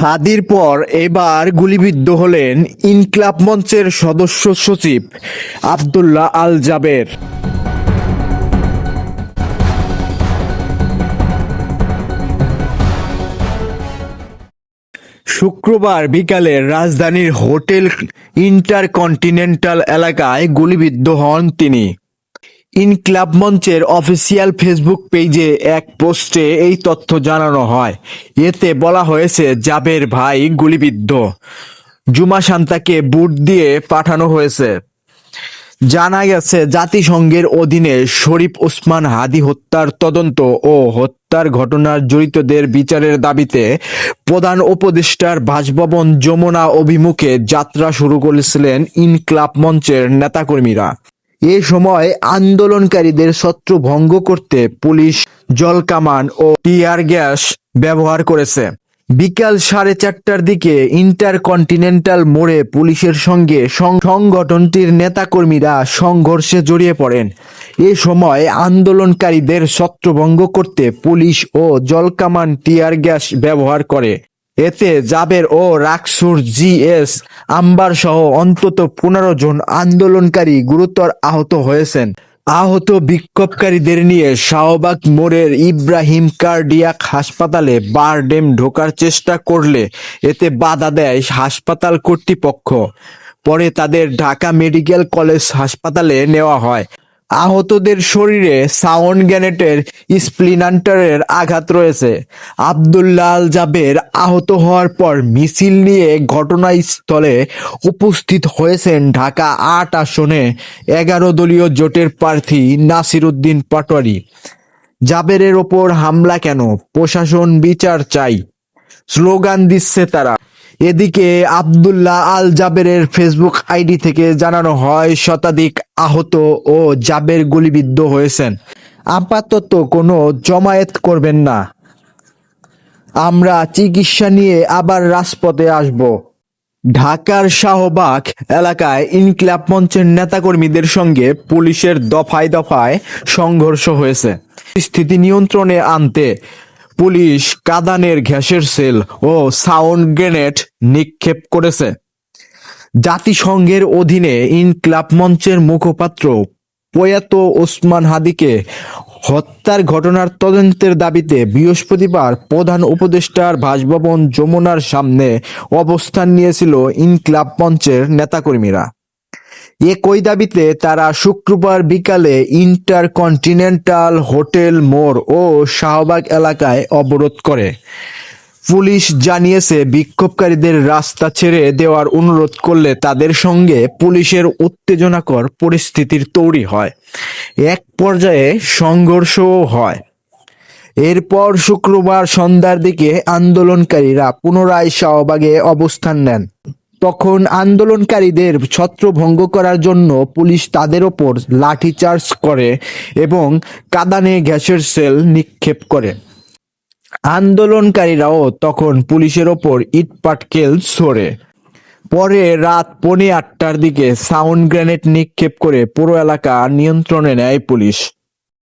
হাদির পর এবার গুলিবিদ্ধ হলেন ইনক্লাব মঞ্চের সদস্য সচিব আবদুল্লাহ আল জাবের। শুক্রবার বিকালে রাজধানীর হোটেল ইন্টারকন্টিনেন্টাল এলাকায় গুলিবিদ্ধ হন তিনি। ইনক্লাব মঞ্চের অফিসিয়াল ফেসবুক পেজে এক পোস্টে এই তথ্য জানানো হয়। এতে বলা হয়েছে, জাবের ভাই গুলিবিদ্ধ। জুমা শান্তাকে বুট দিয়ে পাঠানো হয়েছে। জানা গেছে, জাতিসংঘের অধীনে শরীফ ওসমান হাদি হত্যার তদন্ত ও হত্যার ঘটনার জড়িতদের বিচারের দাবিতে প্রধান উপদেষ্টার বাসভবন যমুনা অভিমুখে যাত্রা শুরু করেছিলেন ইনক্লাব মঞ্চের নেতাকর্মীরা। এ সময় আন্দোলনকারীদের ছত্র ভঙ্গ করতে পুলিশ জলকামান ও টিয়ার গ্যাস ব্যবহার করেছে। বিকাল সাড়ে চারটার দিকে ইন্টারকন্টিনেন্টাল মোড়ে পুলিশের সঙ্গে সংগঠনটির নেতাকর্মীরা সংঘর্ষে জড়িয়ে পড়েন। এ সময় আন্দোলনকারীদের ছত্রভঙ্গ করতে পুলিশ ও জলকামান টিয়ার গ্যাস ব্যবহার করে। এতে জাবের ও রাকসুর জিএস আম্বার সহ অন্তত পনেরো জন আন্দোলনকারী গুরুতর আহত হয়েছেন। আহত বিক্ষোভকারীদের নিয়ে শাহবাগ মোড়ের ইব্রাহিম কার্ডিয়াক হাসপাতালে বারডেম ঢোকার চেষ্টা করলে এতে বাধা দেয় হাসপাতাল কর্তৃপক্ষ। পরে তাদের ঢাকা মেডিকেল কলেজ হাসপাতালে নেওয়া হয়। আহতদের শরীরে সাউন্ড গ্যানেটের স্প্লিনান্টারের আঘাত রয়েছে। আবদুল্লাহ আল জাবের আহত হওয়ার পর মিছিল নিয়ে ঘটনাস্থলে উপস্থিত হয়েছেন ঢাকা আট আসনে এগারো দলীয় জোটের প্রার্থী নাসির উদ্দিন পাটোয়ারি। জাবেরের ওপর হামলা কেন? প্রশাসন বিচার চাই। স্লোগান দিচ্ছে তারা। এদিকে আবদুল্লাহ আল জাবেরের ফেসবুক আইডি থেকে জানানো হয়, শতাধিক আহত ও জাবের গুলিবিদ্ধ হয়েছেন। আপাতত কোনো জমায়েত করবেন না। আমরা চিকিৎসা নিয়ে আবার রাজপথে আসব। ঢাকার শাহবাগ এলাকায় ইনকিলাব মঞ্চের নেতাকর্মীদের সঙ্গে পুলিশের দফায় দফায় সংঘর্ষ হয়েছে। স্থিতি নিয়ন্ত্রণে আনতে পুলিশ কাদানের গ্যাসের সেল ও সাউন্ড গ্রেনেড নিক্ষেপ করেছে। জাতিসংঘের অধীনে ইনক্লাব মঞ্চের মুখপাত্র প্রয়াত ওসমান হাদিকে হত্যার ঘটনার তদন্তের দাবিতে বৃহস্পতিবার প্রধান উপদেষ্টার বাসভবন যমুনার সামনে অবস্থান নিয়েছিল ইনক্লাব মঞ্চের নেতাকর্মীরা। একই দাবিতে তারা শুক্রবার বিকালে ইন্টারকন্টিনেন্টাল হোটেল মোড় ও শাহবাগ এলাকায় অবরোধ করে। পুলিশ জানিয়েছে, বিক্ষোভকারীদের রাস্তা ছেড়ে দেওয়ার অনুরোধ করলে তাদের সঙ্গে পুলিশের উত্তেজনাকর পরিস্থিতির তৈরি হয়। এক পর্যায়ে সংঘর্ষও হয়। এরপর শুক্রবার সন্ধ্যার দিকে আন্দোলনকারীরা পুনরায় শাহবাগে অবস্থান নেন। তখন আন্দোলনকারীদের ছত্রভঙ্গ করার জন্য পুলিশ তাদের ওপর লাঠিচার্জ করে এবং কাদানে গ্যাসের সেল নিক্ষেপ করে। আন্দোলনকারীরাও তখন পুলিশের ওপর ইট পাটকেল ছোড়ে। পরে রাত পৌনে আটটার দিকে সাউন্ড গ্রেনেড নিক্ষেপ করে পুরো এলাকা নিয়ন্ত্রণে নেয় পুলিশ।